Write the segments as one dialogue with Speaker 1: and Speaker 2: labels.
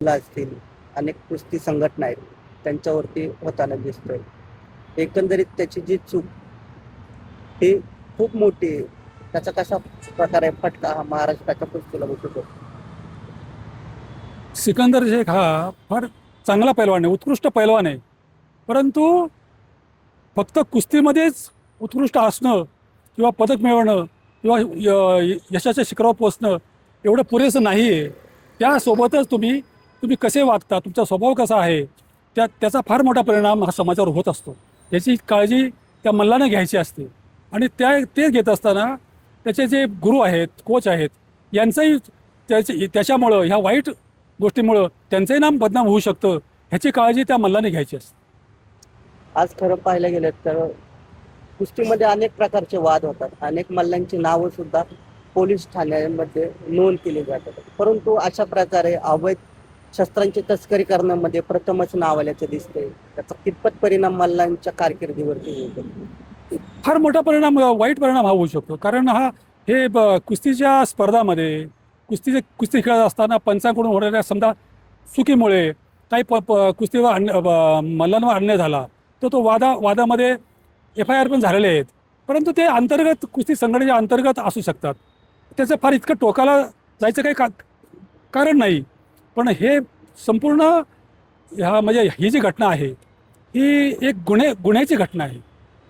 Speaker 1: ला असतील अनेक कुस्ती संघटना आहेत त्यांच्यावरती होताना दिसतोय. एकंदरीत त्याची जी चूक ही खूप मोठी आहे. त्याचा कशा प्रकारे फटका हा महाराष्ट्राच्या कुस्तीला बसतो
Speaker 2: सिकंदर शेख हा फार चांगला पैलवान आहे उत्कृष्ट पैलवान आहे. परंतु फक्त कुस्तीमध्येच उत्कृष्ट असणं किंवा पदक मिळवणं किंवा यशाच्या शिखरावर पोचणं एवढं पुरेसं नाही आहे त्यासोबतच तुम्ही तुम्ही कसे वागता तुमचा स्वभाव कसा आहे त्या त्याचा फार मोठा परिणाम हा समाजावर होत असतो. याची काळजी त्या मल्लाने घ्यायची असते. आणि त्या ते घेत असताना त्याचे जे गुरु आहेत कोच आहेत यांचंही त्याचे त्याच्यामुळं ह्या वाईट गोष्टीमुळं त्यांचंही नाम बदनाम होऊ शकतं ह्याची काळजी त्या मल्लाने घ्यायची असते.
Speaker 1: आज खरं पाहायला गेलं तर कुस्तीमध्ये अनेक प्रकारचे वाद होतात. अनेक मल्लांची नावं सुद्धा पोलीस ठाण्यामध्ये नोंद केली जातात. परंतु अशा प्रकारे अवैध शस्त्रांची तस्करी करण्यामध्ये प्रथमच नाव आल्याचं दिसतंय. त्याचा कितपत परिणाम मल्लांच्या कारकिर्दीवरती होतो
Speaker 2: फार मोठा परिणाम वाईट परिणाम हा होऊ शकतो. कारण हा हे ब- कुस्तीच्या स्पर्धामध्ये कुस्तीचे कुस्ती खेळत असताना पंचांकडून होणाऱ्या समजा चुकीमुळे काही प प कुस्तीवर अन्य ब- मल्लांवर अन्याय झाला तर तो वादा वादामध्ये एफ आय आर पण झालेले आहेत. परंतु ते अंतर्गत कुस्ती संघटनेच्या अंतर्गत असू शकतात. त्याचं फार इतकं टोकाला जायचं काही का कारण नाही. पण हे संपूर्ण ह्या म्हणजे ही जी घटना आहे ही एक गुन्हे गुन्ह्याची घटना आहे.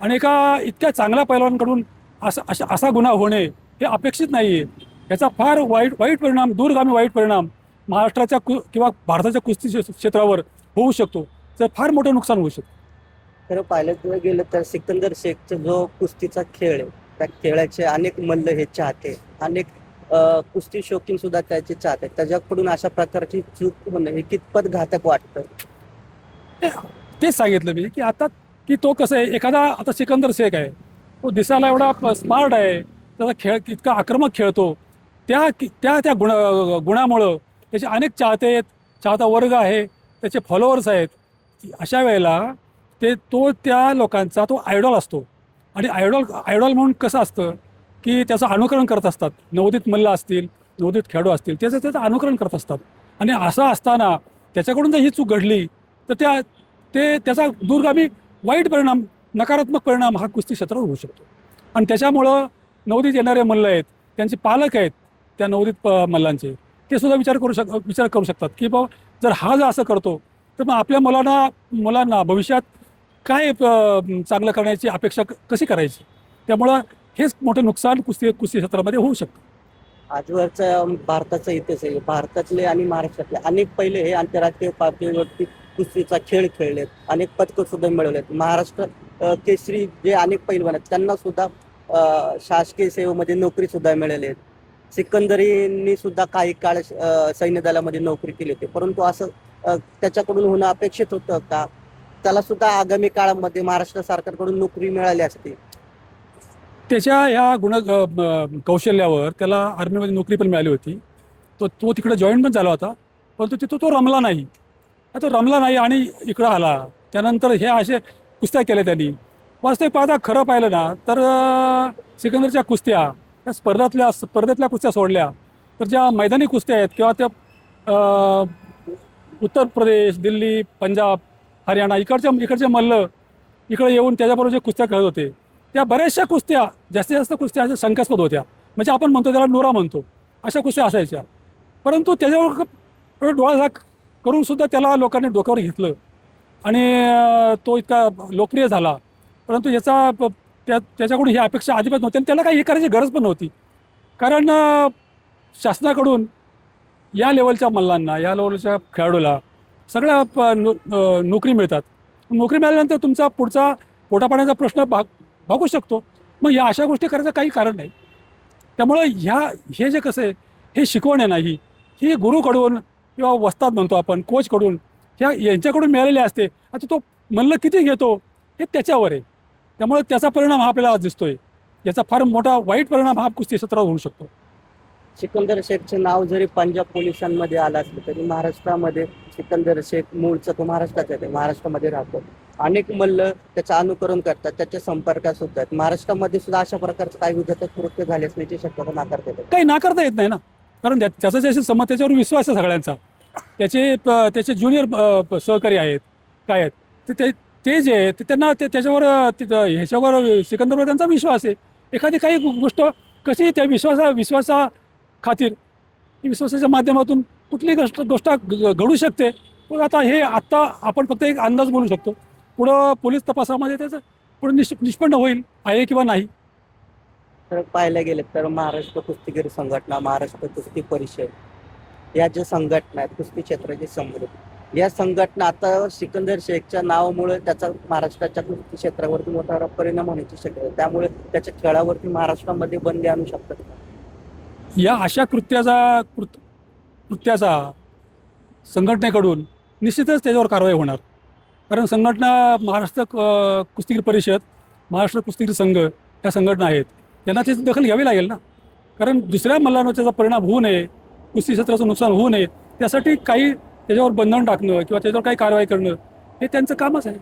Speaker 2: आणि एका इतक्या चांगल्या पैलवानकडून असा अशा असा गुन्हा होणे हे अपेक्षित नाही आहे याचा फार वाईट वाईट परिणाम दूरगामी वाईट परिणाम महाराष्ट्राच्या कु किंवा भारताच्या कुस्ती क्षेत्रावर होऊ शकतो. तर फार मोठं नुकसान होऊ शकतं.
Speaker 1: खरं पाहिलं गेलं तर सिकंदर शेखचा जो कुस्तीचा खेळ आहे त्या खेळाचे अनेक मल्ल हे चाहते अनेक कुस्ती शौकीन सुद्धा त्याचे चाहते. त्याच्याकडून अशा प्रकारची चूक होणं हे कितपत घातक वाटतं?
Speaker 2: तेच सांगितलं मी की आता की तो कसं आहे एखादा आता सिकंदर शेख आहे. तो दिसायला एवढा स्मार्ट आहे त्याचा खेळ इतका आक्रमक खेळतो. त्या त्या त्या गुण गुणामुळं त्याचे अनेक चाहते आहेत. चाहता वर्ग आहे त्याचे फॉलोअर्स आहेत. अशा वेळेला ते तो त्या लोकांचा तो आयडॉल असतो. आणि आयडॉल आयडॉल म्हणून कसं असतं की त्याचं अनुकरण करत असतात. नवोदित मल्ल असतील नवोदित खेळाडू असतील त्याचं त्याचं अनुकरण करत असतात. आणि असं असताना त्याच्याकडून जर ही चूक घडली तर त्या ते त्याचा दूरगामी वाईट परिणाम नकारात्मक परिणाम हा कुस्ती क्षेत्रावर होऊ शकतो. आणि त्याच्यामुळं नवोदित येणारे मल्ल आहेत त्यांचे पालक आहेत त्या नवोदित प- मल्लांचे ते सुद्धा विचार करू शक विचार करू शकतात की बाबा जर हा जर असं करतो तर मग आपल्या मुलांना मुलांना भविष्यात काय चांगलं करण्याची अपेक्षा कशी करायची? त्यामुळं हेच मोठं नुकसान कुस्ती कुस्ती क्षेत्रामध्ये होऊ शकतं.
Speaker 1: आजवरचा भारताचा इतिहास आहे. भारतातले आणि महाराष्ट्रातले अनेक पहिले हे आंतरराष्ट्रीय पातळीवरती कुस्तीचा खेळ खेळलेत. अनेक पदकं सुद्धा मिळवलेत. महाराष्ट्र केसरी जे अनेक पैलवान आहेत त्यांना सुद्धा शासकीय सेवेमध्ये नोकरी सुद्धा मिळाली आहेत सिकंदरींनी सुद्धा काही काळ सैन्य दलामध्ये नोकरी केली होती. परंतु असं त्याच्याकडून होणं अपेक्षित होतं का? त्याला सुद्धा आगामी काळामध्ये महाराष्ट्र सरकारकडून नोकरी मिळाली असती.
Speaker 2: त्याच्या ह्या गुण कौशल्यावर त्याला आर्मीमध्ये नोकरी पण मिळाली होती. तो तो तिकडे जॉईन पण झाला होता परंतु तिथं तो रमला नाही. तो रमला नाही आणि इकडं आला. त्यानंतर हे असे कुस्त्या केल्या त्यांनी. वास्तविक पाहता खरं पाहिलं ना तर सिकंदरच्या कुस्त्या त्या स्पर्धातल्या स्पर्धेतल्या कुस्त्या सोडल्या. तर ज्या मैदानी कुस्त्या आहेत किंवा त्या उत्तर प्रदेश दिल्ली पंजाब हरियाणा इकडच्या इकडचे मल्ल इकडे येऊन त्याच्याबरोबर जे कुस्त्या खेळत होते त्या बऱ्याचशा कुस्त्या जास्तीत जास्त कुस्त्या अशा शंकास्पद होत्या. म्हणजे आपण म्हणतो त्याला नोरा म्हणतो. अशा कुस्त्या असायच्या. परंतु त्याच्यावर डोळा झाक डोळाझाक करून सुद्धा त्याला लोकांनी डोक्यावर घेतलं. आणि तो इतका लोकप्रिय झाला. परंतु याचा त्या त्याच्याकडून ही अपेक्षा अजिबात नव्हती आणि त्याला काही हे करायची गरज पण नव्हती. कारण शासनाकडून या लेवलच्या मल्लांना या लेवलच्या खेळाडूला सगळ्या प- नो- नोकरी मिळतात. नोकरी मिळाल्यानंतर तुमचा पुढचा पोटापाण्याचा प्रश्न भाग भागू शकतो. मग या अशा गोष्टी करायचं काही कारण नाही. त्यामुळं ह्या हे जे कसं आहे हे शिकवणे नाही. हे गुरुकडून किंवा वस्ताद म्हणतो आपण कोचकडून ह्या यांच्याकडून मिळालेले असते. आता तो मल्ल किती घेतो हे त्याच्यावर आहे. त्यामुळे त्याचा परिणाम हा आपल्याला आज दिसतोय. याचा फार मोठा वाईट परिणाम हा कुस्ती क्षेत्रावर होऊ शकतो.
Speaker 1: सिकंदर शेखचे नाव जरी पंजाब पोलिसांमध्ये आलं असलं तरी महाराष्ट्रामध्ये सिकंदर शेख मूळचं तो महाराष्ट्राचा आहे महाराष्ट्रामध्ये राहतो. अनेक मल्ल त्याचं अनुकरण करतात त्याच्या संपर्कात सुद्धा आहेत महाराष्ट्रामध्ये सुद्धा अशा प्रकारचं काही विघातक कृत्य झाले असण्याची शक्यता नाकारता येते
Speaker 2: काही नाकारता येत नाही ना? कारण त्या- त्याचा ज्याशी समज त्याच्यावर विश्वास आहे सगळ्यांचा. त्याचे प- त्याचे ज्युनियर सहकारी आहेत काय आहेत ते ते जे आहेत ते त्यांना ते त्याच्यावर ह्याच्यावर सिकंदरवर त्यांचा विश्वास आहे. एखादी काही गोष्ट कशी त्या विश्वासा विश्वासा खातीर विश्वासाच्या माध्यमातून कुठलीही गोष्ट गोष्ट घडू शकते? पण आता हे आत्ता आपण फक्त एक अंदाज बोलू शकतो. पुढं पोलीस तपासामध्ये त्याचं पुढे निष् निष्पन्न होईल आहे किंवा नाही
Speaker 1: तर पाहायला गेलं तर महाराष्ट्र कुस्तीगीर संघटना महाराष्ट्र कुस्ती परिषद या ज्या संघटना आहेत कुस्ती क्षेत्राचे समृद्ध या संघटना आता सिकंदर शेखच्या नावामुळे त्याचा महाराष्ट्राच्या कुस्ती क्षेत्रावरती मोठा परिणाम होण्याची शक्यता आहे. त्यामुळे त्याच्या खेळावरती महाराष्ट्रामध्ये बंदी आणू शकतात?
Speaker 2: या अशा कृत्याचा कृत कृत्याचा संघटनेकडून निश्चितच त्याच्यावर कारवाई होणार कारण संघटना महाराष्ट्र कुस्तीगीर परिषद महाराष्ट्र कुस्तीगीर संघ या संघटना आहेत. त्यांना त्याची दखल घ्यावी लागेल ना? कारण दुसऱ्या मल्लांवर त्याचा परिणाम होऊ नये कुस्ती क्षेत्राचं नुकसान होऊ नये त्यासाठी काही त्याच्यावर बंधन टाकणं किंवा त्याच्यावर काही कारवाई करणं हे त्यांचं कामच आहे.